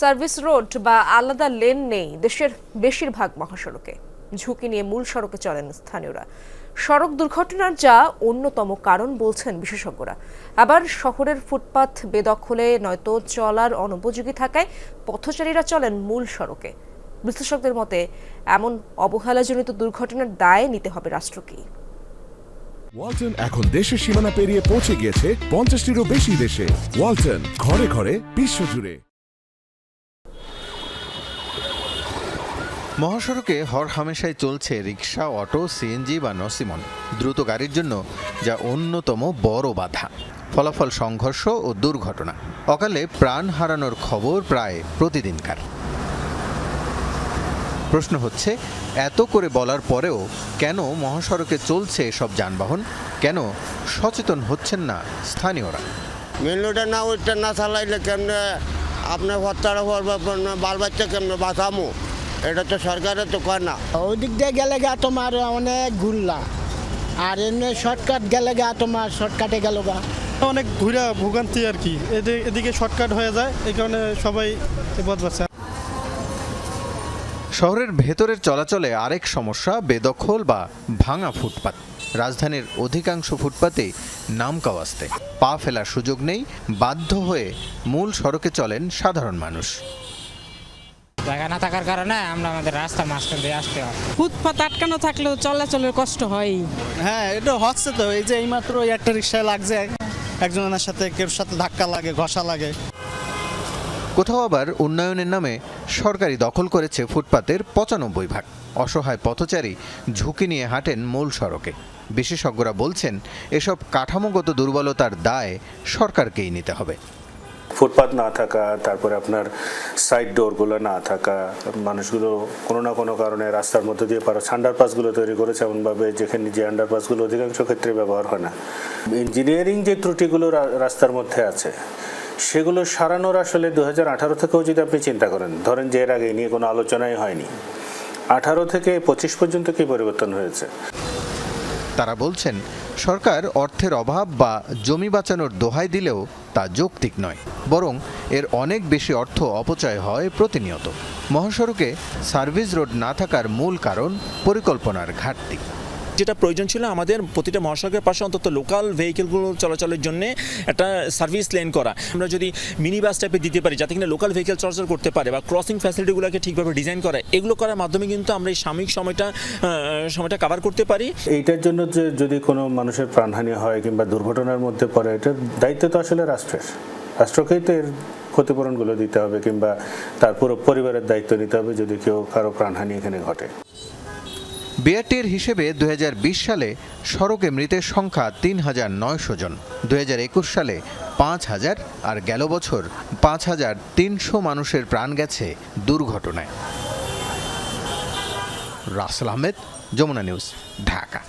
Service road বা আলাদা lane নেই দেশের বেশিরভাগ মহাসড়কে। ঝুঁকি নিয়ে মূল সড়কে চলেন স্থানীয়রা। সড়ক দুর্ঘটনার যা অন্যতম কারণ বলছেন বিশেষজ্ঞরা। আবার শহরের ফুটপাত বেদখলে, নয়তো চলার অনুপযোগী থাকায় পথচারীরা চলেন মূল সড়কে। বিশ্লেষকদের মতে, এমন অবহেলাজনিত দুর্ঘটনার দায় নিতে হবে রাষ্ট্রকেই। ওয়ালটন এখন দেশের সীমানা পেরিয়ে পৌঁছে গিয়েছে পঞ্চাশটিরও বেশি দেশে। ওয়ালটন ঘরে ঘরে বিশ্বজুড়ে মহাসড়কে হর হামেশাই চলছে রিক্সা অটো সিএনজি বা নসিমন। দ্রুত গাড়ির জন্য যা অন্যতম বড় বাধা। ফলাফল সংঘর্ষ ও দুর্ঘটনা। অকালে প্রাণ হারানোর খবর প্রায় প্রতিদিনকার। প্রশ্ন হচ্ছে, এত করে বলার পরেও কেন মহাসড়কে চলছে এসব যানবাহন? কেন সচেতন হচ্ছেন না স্থানীয়রা? মেন রোডে না, ওইটা না চালাইলে কেমনে আপনার হত্যারা করবে বাল বাচ্চা কেমনে বাঁচামো? এটা তো সরকারের তো কয় না। ওই দিক দিয়ে গেলে গা তোমার অনেক ঘুরলা আর এমনি শর্টকাট গেলে গা তোমার শর্টকাটে গেল গা। অনেক ঘুরা ভোগান্তি আর কি। এদি- এদিকে শর্টকাট হয়ে যায় এই কারণে সবাই বিপদ শহরের ভেতরের চলাচলে আরেক সমস্যা বেদখল বা ভাঙা ফুটপাত। রাজধানীর অধিকাংশ ফুটপাতে নামকাওয়াস্তে পা ফেলার সুযোগ নেই বাধ্য হয়ে মূল সড়কে চলেন সাধারণ মানুষ। জায়গা না থাকার কারণে আমরা আমাদের রাস্তা মাঝখান দিয়ে আসতে হয়। ফুটপাত আটকানো থাকলেও চলাচলের কষ্ট হয় হ্যাঁ এটা হচ্ছে তো এই যে এইমাত্র ওই একটা রিক্সায় লাগছে একজনের সাথে কেউ সাথে ধাক্কা লাগে ঘষা লাগে। কোথাও আবার উন্নয়নের নামে সরকারি দখল করেছে ফুটপাতের পঁচানব্বই ভাগ। অসহায় পথচারী ঝুঁকি নিয়ে হাঁটেন মূল সড়কে। বিশেষজ্ঞরা বলছেন এসব কাঠামোগত দুর্বলতার দায় সরকারকেই নিতে হবে। ফুটপাত না থাকা, তারপরে আপনার সাইড ডোরগুলো না থাকা, মানুষগুলো কোনো না কোনো কারণে রাস্তার মধ্যে দিয়ে পারো আন্ডারপাসগুলো তৈরি করেছে এমনভাবে যেখানে যে আন্ডারপাসগুলো অধিকাংশ ক্ষেত্রে ব্যবহার হয় না। ইঞ্জিনিয়ারিং যে ত্রুটিগুলো রাস্তার মধ্যে আছে, সেগুলো সারানোর আসলে দু হাজার আঠারো থেকেও যদি আপনি চিন্তা করেন, ধরেন যে এর আগে নিয়ে কোনো আলোচনাই হয়নি। আঠারো থেকে পঁচিশ পর্যন্ত কি পরিবর্তন হয়েছে? তারা বলছেন, সরকার অর্থের অভাব বা জমি বাঁচানোর দোহাই দিলেও তা যৌক্তিক নয়, বরং এর অনেক বেশি অর্থ অপচয় হয় প্রতিনিয়ত। মহাসড়কে সার্ভিস রোড না থাকার মূল কারণ পরিকল্পনার ঘাটতি। যেটা প্রয়োজন ছিল আমাদের প্রতিটা মহাসড়কের পাশে অন্তত লোকাল ভেহিকেলগুলো চলাচলের জন্য একটা সার্ভিস লেন করা। আমরা যদি মিনি বাস টাইপে দিতে পারি, যাতে কিনা লোকাল ভেহিকেল চলাচল করতে পারে বা ক্রসিং ফ্যাসিলিটিগুলোকে ঠিকভাবে ডিজাইন করা, এগুলো করার মাধ্যমে কিন্তু আমরা এই সাময়িক সময়টা সময়টা কভার করতে পারি। এইটার জন্য যে যদি কোনো মানুষের প্রাণহানি হয় কিংবা দুর্ঘটনার মধ্যে পড়ে এটার দায়িত্ব তো আসলে রাষ্ট্রের। রাষ্ট্রকেই তো এর ক্ষতিপূরণগুলো দিতে হবে কিংবা তার পুরো পরিবারের দায়িত্ব নিতে হবে যদি কেউ কারও প্রাণহানি এখানে ঘটে। বিআরটির হিসেবে দু হাজার বিশ সালে সড়কে মৃতের সংখ্যা তিন হাজার নয়শো জন। দু হাজার একুশ সালে পাঁচ হাজার আর গেল বছর পাঁচ হাজার তিনশো মানুষের প্রাণ গেছে দুর্ঘটনায়। রাসেল আহমেদ, যমুনা নিউজ, ঢাকা।